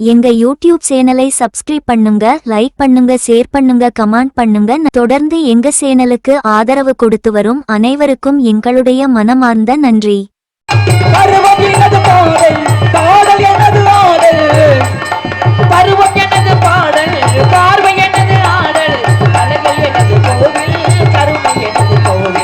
எங்க யூடியூப் சேனலை சப்ஸ்கிரைப் பண்ணுங்க லைக் பண்ணுங்க ஷேர் பண்ணுங்க கமெண்ட் பண்ணுங்க. தொடர்ந்து எங்க சேனலுக்கு ஆதரவு கொடுத்து வரும் அனைவருக்கும் எங்களுடைய மனமார்ந்த நன்றி. பாடல் எனது ஆடல். எனது பார்வை எனது ஆடல். எனது கோவில்.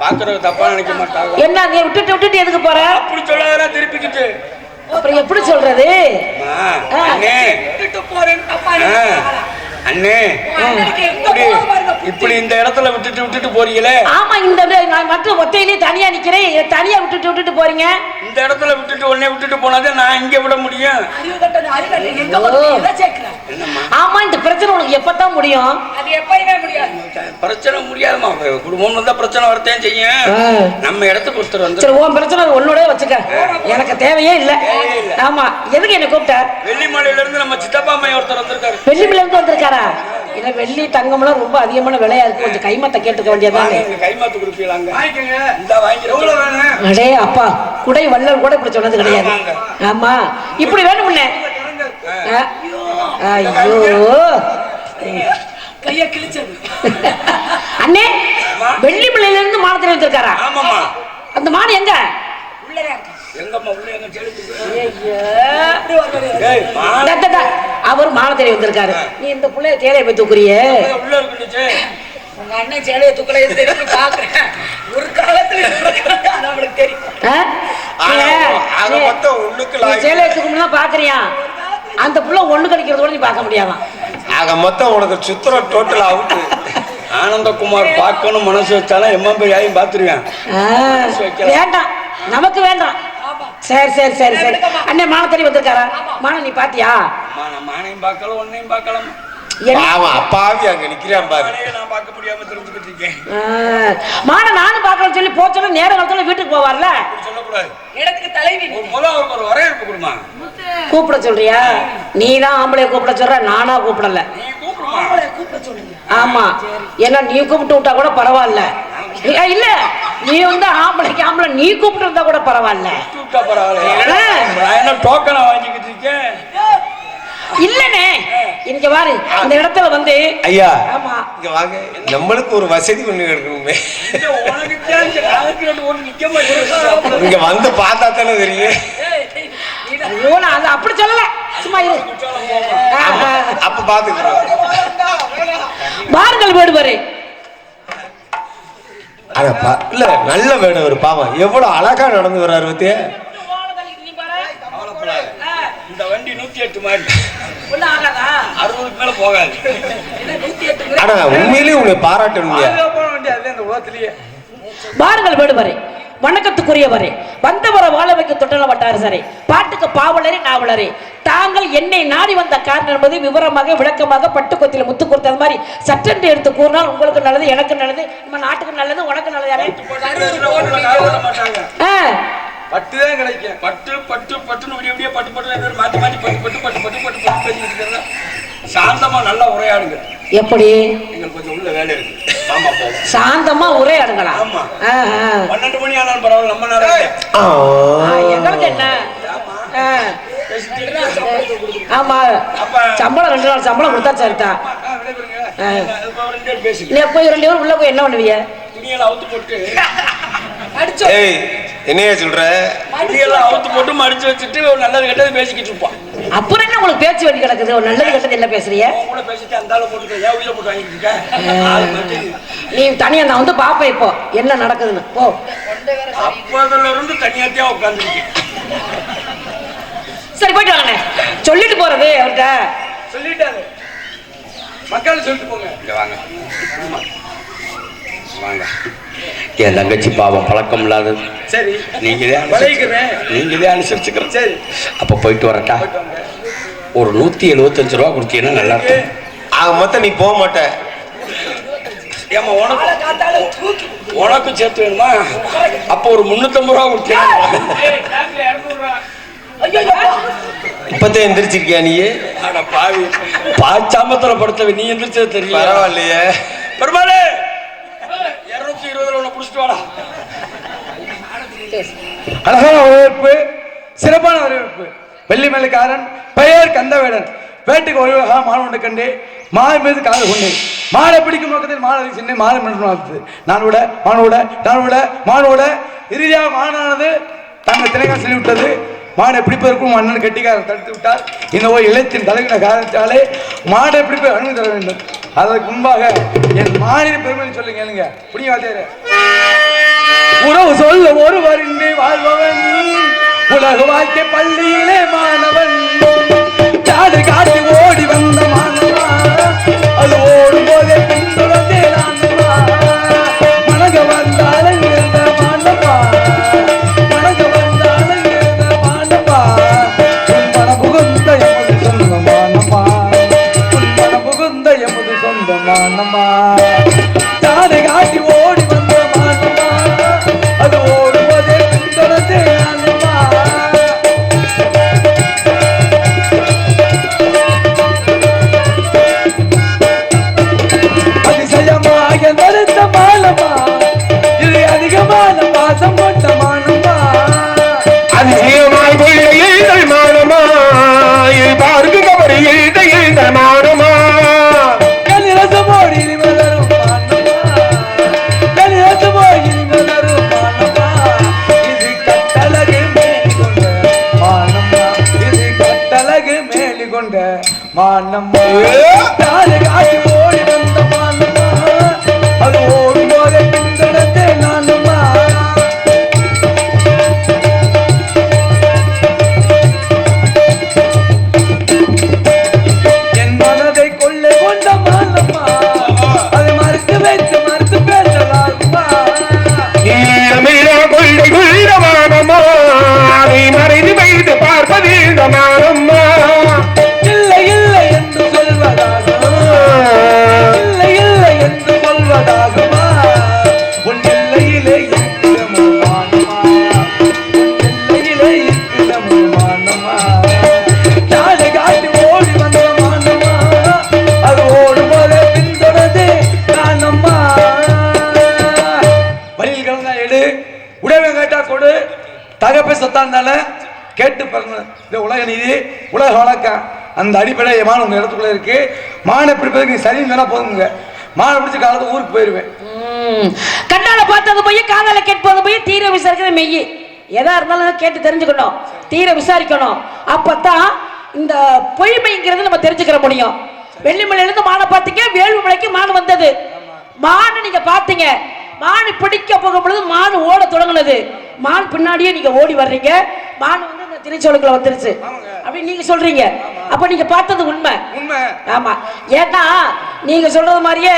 பாக்குறவங்க தப்பா நினைக்க மாட்டாங்க. என்ன நீ விட்டுட்டு விட்டுட்டு எதுக்கு போற? அப்படி சொல்லாதடா திருப்பிக்கிட்டு. அப்புறம் எப்படி சொல்றது? ஆ. அண்ணே. ஆ, அண்ணே இப்படி இப்படி இந்த இடத்துல விட்டுட்டு விட்டுட்டு போறீங்களே? ஆமா இந்த நான் மட்டும் ஒத்தையிலேயே தனியா நிக்கிறேன். தனியா விட்டுட்டு விட்டுட்டு போறீங்க? இந்த இடத்துல விட்டுட்டு உடனே விட்டுட்டு போனாதே நான் இங்க விட முடியும். என்னம்மா? ஆமா இந்த பிரச்சனை உனக்கு எப்பதான் முடியும்? பிரச்சனை முடியாதுமா குடும்பம் வந்தா பிரச்சனை வரத்தையும் செய்யும். நம்ம இடத்துக்கு ஒருத்தர் வந்து சரி உன் பிரச்சனை உன்னோட வச்சுக்க. எனக்கு தேவையே இல்ல. ஆமா எதுக்கு என்ன கூப்பிட்ட? வெள்ளிமலையில இருந்து நம்ம சித்தப்பா மையம் ஒருத்தர் வந்திருக்காரு. வெள்ளிமில இருந்து வந்திருக்காரா? இல்ல வெள்ளி தங்கம்லாம் ரொம்ப அதிகமான விலையா இருக்கு. கொஞ்சம் கைமத்த கேட்டுக்க வேண்டியதானே கைமாத்து கொடுப்பீங்களாங்க. இந்த வாங்கி அடே அப்பா குடை வள்ளல் கூட இப்படி சொன்னது கிடையாது. ஆமா. இப்படி வேணும் முன்ன ஐயோ. அண்ணே வெள்ளிமலையில இருந்து மானத்துல வந்திருக்காரா ஆமாமா அந்த மான் எங்க? எங்கம்மா உள்ள எங்க செலுத்து. அவர் மானத்திலே வந்திருக்காரு. நீ இந்த புள்ளைய தேலையை போய் தூக்குறியே. உள்ள உங்க அண்ணன் சேலையை துக்கலை திருப்பி பாக்குறேன் ஒரு காலத்துல நம்மளுக்கு தெரியும். சேலையை தூக்கணும்னா பாக்குறியா அந்த புள்ள ஒண்ணு கடிக்கிறதோட நீ பார்க்க முடியாதான் ஆக மொத்தம் உனக்கு சுத்திரம் டோட்டல் அவுட்டு ஆனந்தகுமார் பார்க்கணும் மனசு வச்சாலும் எம்எம்பி ஆயும் பாத்துருவேன் ஆ, வேண்டாம். நமக்கு வேண்டாம். சரி சரி சரி சரி. அண்ணே மானத்தடி வந்திருக்காரா? மானம் நீ பாத்தியா? மானையும் பார்க்கல ஒன்னையும் பார்க்கலாம் அப்பாவி அங்க நிக்கிறான் பாரு. நான் பார்க்க முடியாம தெரிஞ்சுக்கிட்டு இருக்கேன். நானும் பார்க்கறேன்னு சொல்லி போச்சோன்னா நேர காலத்துல வீட்டுக்கு போவார்ல? சொல்லக்கூடாது. இடத்துக்கு தலைவி ஒரு முதல் அவருக்கு ஒரு கொடுமா கூப்பிட சொல்றியா? நீ தான் ஆம்பளைய கூப்பிட சொல்ற நானா கூப்பிடல. நீ கூப்பிடுமா? ஆமா. ஏன்னா நீ கூப்பிட்டு விட்டா கூட பரவாயில்ல. இல்ல, இல்ல. நீ வந்து ஆம்பளைக்கு ஆம்பளை நீ கூப்பிட்டு இருந்தா கூட பரவாயில்ல. கூப்பிட்டா பரவாயில்ல நான் என்ன டோக்கனை வாங்கிக்கிட்டு இருக்கேன்? இல்லனே. இங்க பாரு இந்த இடத்துல வந்து ஐயா ஆமா. இங்க வாங்க. நம்மளுக்கு ஒரு வசதி ஒண்ணு இங்க வந்து பார்த்தா தானே தெரியும். ஐயோ நான் அது அப்படி சொல்லல. சும்மா இரு. அப்ப பாத்துக்கிறோம். வாருங்கள் வேடுவரே அட பா இல்ல நல்ல வேணும் ஒரு பாவம். எவ்வளவு அழகா நடந்து வர்றாரு பத்தியா? இந்த வண்டி நூத்தி எட்டு மாதிரி அறுபதுக்கு மேல போகாது. ஆனா உண்மையிலேயே இந்த உலகத்திலேயே பாருங்கள் வேடுவரே வணக்கத்துக்குரியவரே வந்தவர வாழ வைக்க தொட்டல வட்டாரு சரே பாட்டுக்கு பாவலரே நாவலரே. தாங்கள் என்னை நாடி வந்த காரணம் என்பது விவரமாக விளக்கமாக பட்டு கொத்தில முத்து கொடுத்தது மாதிரி சட்டென்று எடுத்து கூறினால் உங்களுக்கு நல்லது எனக்கு நல்லது நம்ம நாட்டுக்கு நல்லது உனக்கு நல்லது யாரே காப்பாற்ற மாட்டாங்க. ஆ, பட்டு தான் கிடைக்கும். பட்டு பட்டு பட்டுன்னு விடிய விடிய பட்டு பட்டு மாத்தி மாத்தி பட்டு பட்டு பட்டு பட்டு பட்டு பட்டு சாந்தமா நல்லா உரையாடுங்க. எப்படி? எங்களுக்கு கொஞ்சம் உள்ள வேலை இருக்கு. ஆமா போவோம். சாந்தமா உரையாடுங்களா? ஆமா. பன்னெண்டு மணி ஆனாலும் பரவாயில்ல நம்ம நேரம் எங்களுக்கு என்ன. ஆமா. சம்பளம் ரெண்டு நாள் சம்பளம் கொடுத்தா நீ போய் ரெண்டு பேரும் உள்ள போய் என்ன பண்ணுவீங்க? துணியெல்லாம் அவுத்து போட்டு. ஏய் என்னையா சொல்ற? துணியெல்லாம் அவுத்து போட்டு மடிச்சு வச்சுட்டு ஒரு நல்லது கெட்டது பேசிக்கிட்டு இருப்பான். அப்புறம் என்ன உங்களுக்கு பேச்சு வண்டி கிடக்குது? ஒரு நல்லது கெட்டது என்ன பேசுறீங்க? கூட பேசிட்டு அந்த ஆளை போட்டு ஏன் உயிரை போட்டு வாங்கிட்டு. நீ தனியா நான் வந்து பாப்பேன் இப்போ. என்ன நடக்குதுன்னு. போ. அப்போதுல இருந்து தனியாத்தியா உட்காந்துருக்கேன் சரி போயிட்டு வாங்கண்ணே சொல்லிட்டு போறது அவர்கிட்ட. சொல்லிட்டாரு. மக்கள் சொல்லிட்டு போங்க. இங்க வாங்க. வாங்க. என் தங்கச்சி பாவம் பழக்கம் இல்லாதது. சரி. நீங்களே. நீங்களே அனுசரிச்சுக்கிறோம். சரி. அப்ப போயிட்டு வரட்டா? ஒரு நூத்தி எழுபத்தஞ்சு ரூபா கொடுத்தீங்கன்னா நல்லா இருக்கும். ஆக மொத்தம் நீ போக மாட்ட. ஏமா உனக்கு உனக்கு சேர்த்து வேணுமா? அப்ப ஒரு முன்னூத்தம்பது ரூபா கொடுத்தீங்கன்னா இப்பதான் எந்திரிச்சிருக்கியா நீ அட பாவி. பாச்சாமத்துல படுத்தவ நீ எந்திரிச்சது தெரியல பரவாயில்லையே. பெருமாளே! வாடா. அழகான வரவேற்பு சிறப்பான வரவேற்பு வெள்ளிமலைக்காரன் பெயர் கந்தவேடன் வேட்டுக்கு ஒழுவாக மாணவனை கண்டு மாலை மீது காதல் கொண்டேன் மாலை பிடிக்கும் நோக்கத்தில் மாணவரை சென்று மாலை மன்றது நான் விட மாணவோட நான் விட மாணவோட இறுதியாக மாணானது தங்கள் திணைகள் சொல்லிவிட்டது மாடை பிடிப்பதற்கும் மன்னன் கட்டிக்காரன் தடுத்து விட்டார். இந்த ஒரு இலத்தின் தலைவின காரணத்தாலே மாடை பிடிப்பை அனுமதி தர வேண்டும் அதற்கு முன்பாக என் மாநில பெருமை சொல்லுங்க கேளுங்க. புரிய வாத்தியாரே உறவு சொல்ல ஒருவர் இன்றி வாழ்பவன் உலக வாழ்க்கை பள்ளியிலே மாணவன் மானமா தாரு காட்டி தகப்பை கேட்டு பாருங்க. இந்த உலக நீதி உலக வழக்கம் அந்த அடிப்படையை மான உங்க இடத்துக்குள்ள இருக்கு. மானை பிடிப்பதற்கு நீ சரின்னு வேணா போதுங்க மானை பிடிச்ச காலத்து ஊருக்கு போயிருவேன். கண்ணால பார்த்தது போய் காதால கேட்பது போய் தீர விசாரிக்கிறது மெய். எதா இருந்தாலும் கேட்டு தெரிஞ்சுக்கணும். தீர விசாரிக்கணும். அப்பத்தான் இந்த பொய்மைங்கிறது நம்ம தெரிஞ்சுக்கிற முடியும். வெள்ளிமலையிலிருந்து மானை பார்த்தீங்க வேலுமலைக்கு மான் வந்தது. மானை நீங்க பார்த்தீங்க. மான் பிடிக்க போகும் பொழுது மான் ஓட தொடங்குனது. மான் பின்னாடியே நீங்க ஓடி வர்றீங்க. மான் வந்து இந்த திருச்சோளுக்குள்ள வந்துருச்சு. அப்படி நீங்க சொல்றீங்க. அப்ப நீங்க பார்த்தது உண்மை. உண்மை. ஆமா. ஏன்னா நீங்க சொல்றது மாதிரியே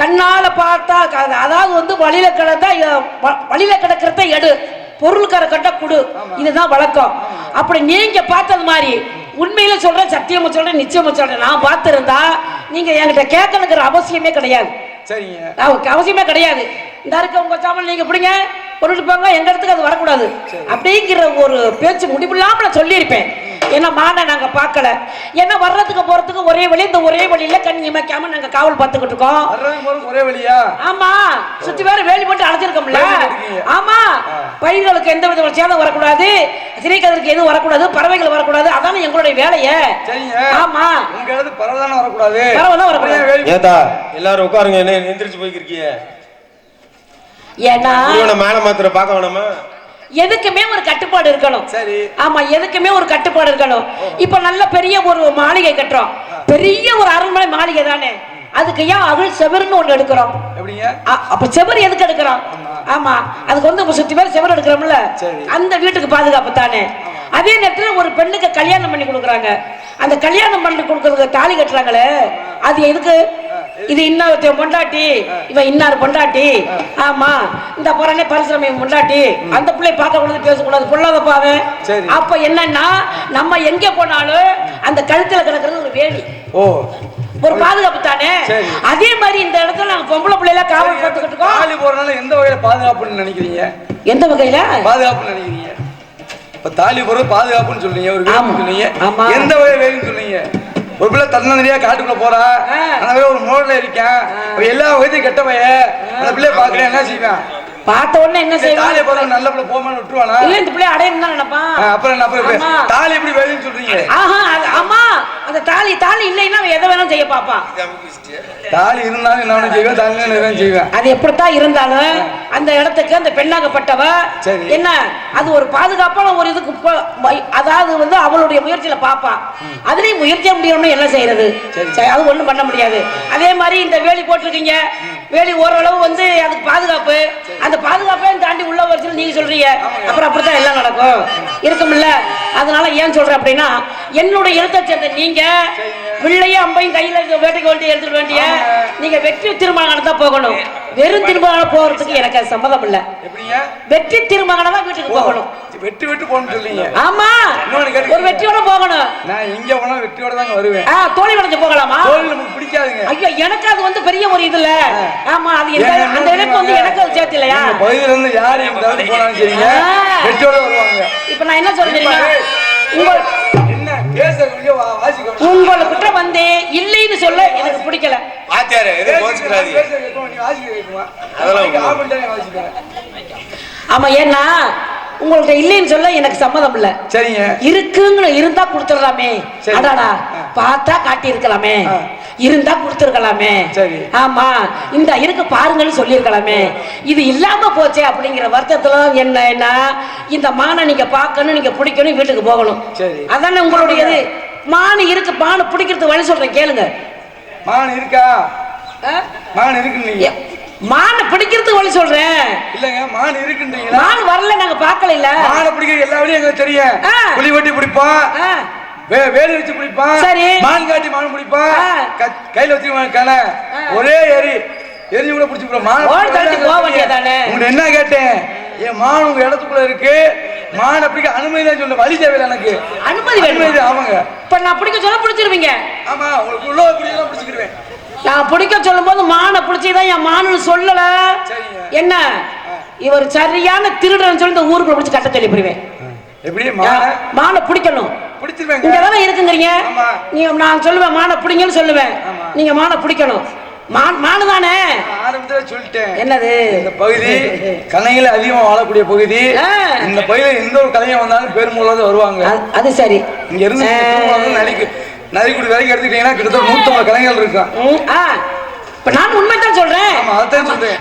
கண்ணால பார்த்தா அதாவது வந்து வழியில கிடந்தா வழியில கிடக்கிறத எடு. பொருளுக்கார கட்ட குடு. இதுதான் வழக்கம். அப்படி நீங்க பார்த்தது மாதிரி உண்மையில சொல்றேன் சத்தியமா சொல்றேன் நிச்சயமா சொல்றேன். நான் பார்த்திருந்தா நீங்க என்கிட்ட கேட்கணுங்கிற அவசியமே கிடையாது. சரிங்க. அவருக்கு அவசியமே கிடையாது. இந்த இருக்க உங்க சாமான் நீங்க பிடிங்க பொருள் போங்க எங்க இடத்துக்கு அது வரக்கூடாது. அப்படிங்கிற ஒரு பேச்சு முடிவில்லாம நான் சொல்லியிருப்பேன். ஏன்னா மானை நாங்க பார்க்கல. ஏன்னா வர்றதுக்கு போறதுக்கு ஒரே வழி இந்த ஒரே வழியில கண் இமைக்காம நாங்க காவல் பார்த்துக்கிட்டு இருக்கோம். ஒரே வழியா? ஆமா. சுத்தி வேற வேலி போட்டு அழைச்சிருக்கோம்ல. ஆமா. பயிர்களுக்கு எந்த வித சேதம் வரக்கூடாது. திரைக்கதற்கு எதுவும் வரக்கூடாது. பறவைகள் வரக்கூடாது. அதானே எங்களுடைய வேலையே. சரிங்க. ஆமா. உங்க இடத்து பரவாயில்ல வரக்கூடாது. வரக்கூடாது. அப்புறம் ஏன் வேலி ஏத்தா எல்லாரும் உட்காருங்க. என்ன எந்திரிச்சு போய்க்கிருக்கீங்க? ஏன்னா மேல மாத்திர பார்க்க வேணாமா? எதுக்குமே ஒரு கட்டுப்பாடு இருக்கணும். சரி. ஆமா எதுக்குமே ஒரு கட்டுப்பாடு இருக்கணும். இப்ப நல்ல பெரிய ஒரு மாளிகை கட்டுறோம். பெரிய ஒரு அரண்மனை மாளிகை தானே? அதுக்கு ஏன் அகல் செவர்னு ஒண்ணு எடுக்கிறோம்? அப்ப செவர் எதுக்கு எடுக்கிறோம்? ஆமா. அதுக்கு வந்து சுத்தி பேர் செவர் எடுக்கிறோம்ல. அந்த வீட்டுக்கு பாதுகாப்பு தானே? அதே நேரத்துல ஒரு பெண்ணுக்கு கல்யாணம் பண்ணி கொடுக்குறாங்க. அந்த கல்யாணம் பண்ணி கொடுக்கறதுக்கு தாலி கட்டுறாங்களே அது எதுக்கு? இது இன்னொருத்தன் பொண்டாட்டி. இவன் இன்னார் பொண்டாட்டி. ஆமா இந்த புறனே பரிசுரமை பொண்டாட்டி. அந்த பிள்ளை பார்க்க கூடாது பேசக்கூடாது பொல்லாத பாவே. அப்ப என்னன்னா நம்ம எங்க போனாலும் அந்த கழுத்துல கிடக்கிறது ஒரு வேலி. ஓ. ஒரு பாதுகாப்பு தானே. அதே மாதிரி இந்த இடத்துல நாங்க பொம்பளை பிள்ளைல காவல் பார்த்துக்கிட்டு இருக்கோம். தாலி போறதுனால எந்த வகையில பாதுகாப்புன்னு நினைக்கிறீங்க? எந்த வகையில? பாதுகாப்புன்னு நினைக்கிறீங்க. இப்ப தாலி போறது பாதுகாப்புன்னு சொல்றீங்க ஒரு. வேலைன்னு சொன்னீங்க ஆமா. எந்த வகை வேலைன்னு சொன்னீங்க ஒரு பிள்ளை தன்னந்தனியா காட்டுக்குள்ள போறா. அந்த ஒரு மோட்ல இருக்கேன். எல்லா வகையும் கெட்ட பையன் அந்த பிள்ளைய பாக்குறேன் என்ன செய்வேன்? பார்த்த உடனே என்ன தாலி செய்வான்? போறது நல்ல பிள்ளை போமான்னு விட்டுருவானா? இல்ல இந்த பிள்ளை அடையணும் நினைப்பான். அப்புறம் என்ன அப்புறம். தாலி எப்படி வேலைன்னு சொல்றீங்க? ஆஹா ஆமா. அந்த தாலி தாலி இல்லைன்னா எதை வேணாலும் செய்ய பாப்பான் தாலி இருந்தாலும் என்ன வேணும் செய்வேன் தாலி செய்வேன். அது எப்படித்தான் இருந்தாலும் அந்த இடத்துக்கு அந்த பெண்ணாகப்பட்டவ. என்ன அது ஒரு பாதுகாப்பான ஒரு இதுக்கு அதாவது வந்து அவளுடைய முயற்சியில பாப்பா அதுலயும் முயற்சியா முடியணும்னு என்ன செய்யறது? அது ஒண்ணும் பண்ண முடியாது. அதே மாதிரி இந்த வேலி போட்டிருக்கீங்க. வேலி ஓரளவு வந்து அதுக்கு பாதுகாப்பு. அந்த பாதுகாப்பையும் தாண்டி உள்ள வருஷம் நீங்க சொல்றீங்க. அப்புறம் அப்படித்தான் எல்லாம் நடக்கும். இருக்கும்ல. அதனால ஏன் சொல்றேன் அப்படின்னா என்னுடைய இடத்தை சேர்ந்த நீங்க பிள்ளையும் அம்பையும் கையில வேட்டைக்கு வேண்டிய எடுத்துட்டு வேண்டிய நீங்க வெற்றி திருமணம் தான் போகணும். வெறும் திருமணம் போறதுக்கு எனக்கு சம்மதம் இல்ல. வெற்றி திருமணம் தான் வீட்டுக்கு போகணும். வெட்டி வெட்டு போகணும்னு சொல்றீங்க. ஆமா. ஒரு வெற்றியோட போகணும். நான் எங்க போனாலும் வெட்டியோட தாங்க வருவேன். ஆ, தோழி உடைஞ்சு போகலாமா? தோல் நமக்கு பிடிக்காதுங்க. ஐயோ எனக்கு அது வந்து பெரிய ஒரு இது இல்ல ஆமா அது அந்த இணைப்பு வந்து எனக்கு அது சேர்த்து இல்லையா? பகுதியில இருந்து யார் எங்க போனாலும் சரிங்க. ஆ. வெட்டியோட வருவாங்க. இப்ப நான் என்ன சொல்றேன் தெரியுமா? உங்கள் உங்களுக்கிட்ட வந்து இல்லைன்னு சொல்ல எனக்கு பிடிக்கல. ஆமா ஏன்னா உங்கள்ட்ட இல்லைன்னு சொல்ல எனக்கு சம்மதம் இல்ல சரிங்க இருக்குங்கிற இருந்தா கொடுத்துடலாமே. அடாடா. பார்த்தா காட்டி இருக்கலாமே ஆ. இருந்தா கொடுத்துருக்கலாமே சரி. ஆமா இந்த இருக்கு பாருங்கன்னு சொல்லியிருக்கலாமே இது இல்லாம போச்சே அப்படிங்கிற வருத்தத்துல என்னன்னா இந்த மானை நீங்க பார்க்கணும் நீங்க பிடிக்கணும் வீட்டுக்கு போகணும் சரி. அதானே உங்களுடையது மான் இருக்கு மானை பிடிக்கிறதுக்கு வழி சொல்றேன் கேளுங்க. மான் இருக்கா? மான் எ- மானை பிடிக்கிறதுக்கு வழி சொல்றேன். இல்லங்க மான் இருக்குன்றீங்களா? மான் வரல நாங்க பார்க்கல இல்ல மானை பிடிக்கிற எல்லா வழியும் எங்களுக்கு தெரியும். புலி வெட்டி. வே- வேலி வச்சு பிடிப்பான் சரி. மான் காட்டி மான் பிடிப்பான் கையில வச்சு கண ஒரே எரி. எரி கூட பிடிச்சி மான் என்ன கேட்டேன்? என் மான் உங்க இடத்துக்குள்ள இருக்கு. மான் அப்படிக்க அனுமதி தான் சொல்ல வழி தேவையில்லை எனக்கு. அனுமதி? அனுமதி ஆமாங்க. இப்ப நான் பிடிக்க சொல்ல பிடிச்சிருவீங்க. ஆமா உங்களுக்கு உள்ள பிடிக்கலாம் பிடிச்சிக்கிடுவேன். நான் பிடிக்க சொல்லும் போது மானை பிடிச்சதான் என் மானு சொல்லல. என்ன? இவர் சரியான திருடன்னு சொல்லி இந்த ஊருக்குள்ள பிடிச்சு கட்ட சொல்லி போடுவேன் எப்படி? மானை? மானை பிடிக்கணும். பிடிச்சிருவேங்க. இங்க தானே இருக்குங்கிறீங்க. நீங்க நான் சொல்லுவேன் மானை பிடிங்கன்னு சொல்லுவேன். நீங்க மானை பிடிக்கணும். மான் தானே? ஆரம்பத்துல சொல்லிட்டேன். என்னது? இந்த பகுதி கலைஞர்கள் அதிகமா வாழக்கூடிய பகுதி. இந்த பகுதியில எந்த ஒரு கலைஞர் வந்தாலும் பெருமூலாவது வருவாங்க. அது- சரி. இங்க இருந்து நடிக்கு நரிக்குடி வரைக்கும் எடுத்துக்கிட்டீங்கன்னா கிட்டத்தட்ட நூத்தம்பது கலைஞர்கள் இருக்கான். இப்ப நான் உண்மைதான் சொல்றேன். அதான் சொல்றேன்.